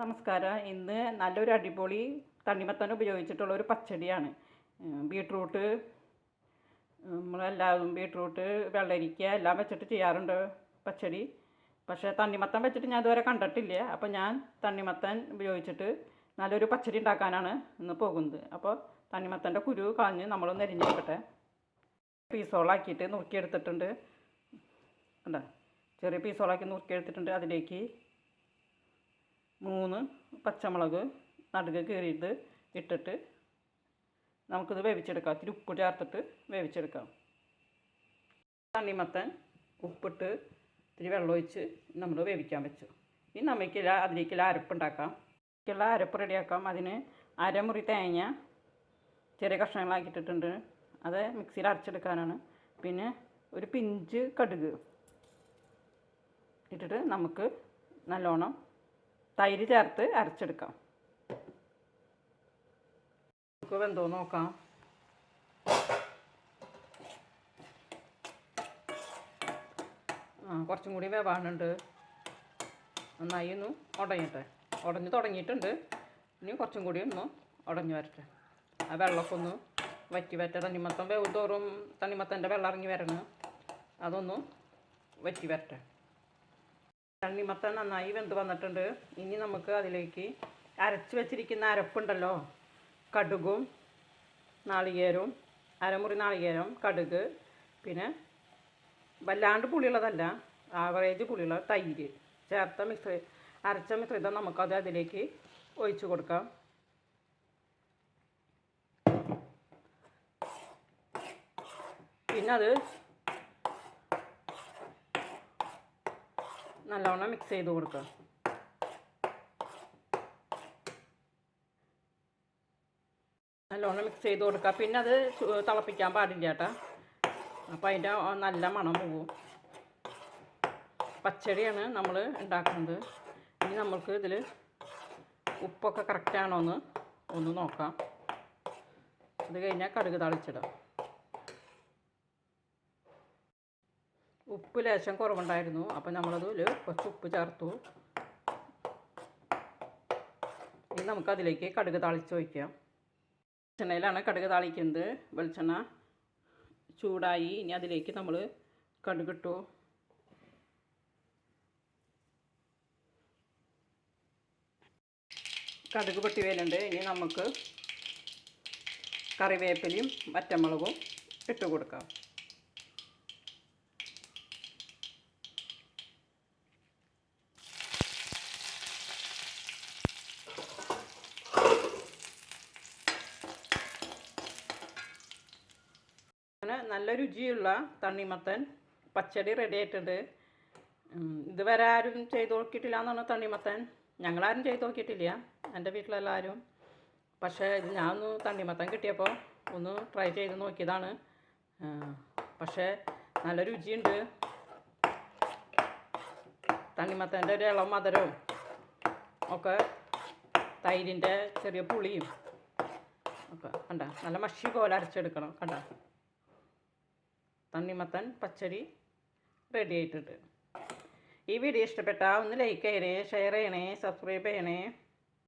നമസ്കാരം. ഇന്ന് നല്ലൊരു അടിപൊളി തണ്ണിമത്തൻ ഉപയോഗിച്ചിട്ടുള്ള ഒരു പച്ചടിയാണ്. ബീട്രൂട്ട് നമ്മളെല്ലാവരും ബീട്രൂട്ട് വെള്ളരിക്ക എല്ലാം വെച്ചിട്ട് ചെയ്യാറുണ്ട് പച്ചടി. പക്ഷേ തണ്ണിമത്തൻ വെച്ചിട്ട് ഞാൻ ഇതുവരെ കണ്ടിട്ടില്ല. അപ്പോൾ ഞാൻ തണ്ണിമത്തൻ ഉപയോഗിച്ചിട്ട് നല്ലൊരു പച്ചടി ഉണ്ടാക്കാനാണ് ഇന്ന് പോകുന്നത്. അപ്പോൾ തണ്ണിമത്തന്റെ കുരു കളഞ്ഞ് നമ്മളൊന്ന് എരിഞ്ഞെടുക്കട്ടെ. പീസോളാക്കിയിട്ട് നുറുക്കിയെടുത്തിട്ടുണ്ട്. കണ്ടോ? ചെറിയ പീസോളാക്കി നുറുക്കിയെടുത്തിട്ടുണ്ട്. അതിലേക്ക് മൂന്ന് പച്ചമുളക് നടുക് കീറിയിട്ട് ഇട്ടിട്ട് നമുക്കിത് വേവിച്ചെടുക്കാം. ഇത്തിരി ഉപ്പ് ചേർത്തിട്ട് വേവിച്ചെടുക്കാം. തണ്ണിമത്തൻ ഉപ്പിട്ട് ഇത്തിരി വെള്ളമൊഴിച്ച് നമ്മൾ വേവിക്കാൻ വെച്ചു. ഇനി നമുക്ക് അതിലേക്കുള്ള അരപ്പുണ്ടാക്കാം ഇതിലേക്കുള്ള അരപ്പ് റെഡിയാക്കാം. അതിന് അരമുറി തേങ്ങ ചെറിയ കഷ്ണങ്ങളാക്കിയിട്ടിട്ടുണ്ട്. അത് മിക്സിയിൽ അരച്ചെടുക്കാനാണ്. പിന്നെ ഒരു പിഞ്ച് കടുക് ഇട്ടിട്ട് നമുക്ക് നല്ലോണം തൈര് ചേർത്ത് അരച്ചെടുക്കാം. നമുക്ക് വെന്തോ നോക്കാം. ആ കുറച്ചും കൂടി വേവാനുണ്ട്. നന്നായി ഒന്ന് ഉടയട്ടെ. ഉടഞ്ഞു തുടങ്ങിയിട്ടുണ്ട്. ഇനി കുറച്ചും കൂടി ഒന്ന് ഉടഞ്ഞു വരട്ടെ. ആ വെള്ളമൊക്കെ ഒന്ന് വറ്റി വരട്ടെ. തണ്ണിമത്തം വേവ് തോറും തണ്ണിമത്തന്റെ വെള്ളം ഇറങ്ങി വരണം. അതൊന്ന് വറ്റി വരട്ടെ. തണ്ണിമത്തൻ നന്നായി വെന്ത് വന്നിട്ടുണ്ട്. ഇനി നമുക്ക് അതിലേക്ക് അരച്ച് വെച്ചിരിക്കുന്ന അരപ്പുണ്ടല്ലോ. കടുകും നാളികേരവും അരമുറി നാളികേരം കടുക് പിന്നെ വല്ലാണ്ട് പുളിയുള്ളതല്ല ആവറേജ് പുളിയുള്ള തൈര്. ചേർത്ത മിശ്രി അരച്ച മിശ്രിതം നമുക്കത് അതിലേക്ക് ഒഴിച്ചു കൊടുക്കാം. പിന്നെ അത് നല്ലവണ്ണം മിക്സ് ചെയ്ത് കൊടുക്കുക. നല്ലോണം മിക്സ് ചെയ്ത് കൊടുക്കുക. പിന്നെ അത് തിളപ്പിക്കാൻ പാടില്ല കേട്ടോ. അപ്പോൾ അതിന്റെ നല്ല മണം പോകും പച്ചടിയാണ് നമ്മൾ ഉണ്ടാക്കുന്നത്. ഇനി നമ്മൾക്ക് ഇതിൽ ഉപ്പൊക്കെ കറക്റ്റാണോ എന്ന് ഒന്ന് നോക്കാം. അത് കഴിഞ്ഞാൽ കടുക് തളിച്ചിടാം. ഉപ്പ് ലേശം കുറവുണ്ടായിരുന്നു. അപ്പം നമ്മളതിൽ കുറച്ച് ഉപ്പ് ചേർത്തു. ഇനി നമുക്കതിലേക്ക് കടുക് താളിച്ച് വയ്ക്കാം വെളിച്ചെണ്ണയിലാണ് കടുക് താളിക്കുന്നത്. വെളിച്ചെണ്ണ ചൂടായി ഇനി അതിലേക്ക് നമ്മൾ കടുക് ഇട്ടു. കടുക് പൊട്ടി വരുന്നുണ്ട്. ഇനി നമുക്ക് കറിവേപ്പിലയും വറ്റമുളകും ഇട്ട് കൊടുക്കാം. അങ്ങനെ നല്ല രുചിയുള്ള തണ്ണിമത്തൻ പച്ചടി റെഡി ആയിട്ടുണ്ട്. ഇതുവരെ ആരും ചെയ്ത് നോക്കിയിട്ടില്ല എന്നാണ് തണ്ണിമത്തൻ. ഞങ്ങളാരും ചെയ്ത് നോക്കിയിട്ടില്ല എന്റെ വീട്ടിലെല്ലാവരും പക്ഷേ ഇത് ഞാൻ ഒന്ന് തണ്ണിമത്തൻ കിട്ടിയപ്പോൾ ഒന്ന് ട്രൈ ചെയ്ത് നോക്കിയതാണ്. പക്ഷേ നല്ല രുചിയുണ്ട്. തണ്ണിമത്തന്റെ ഒരു ഇളം മധുരവും ഒക്കെ തൈരിന്റെ ചെറിയ പുളിയും ഒക്കെ കണ്ട നല്ല മഷി പോലെ അരച്ചെടുക്കണം കണ്ട. തണ്ണിമത്തൻ പച്ചടി റെഡി ആയിട്ടുണ്ട്. ഈ വീഡിയോ ഇഷ്ടപ്പെട്ടാൽ ഒന്ന് ലൈക്ക് ചെയ്യണേ ഷെയർ ചെയ്യണേ സബ്സ്ക്രൈബ് ചെയ്യണേ.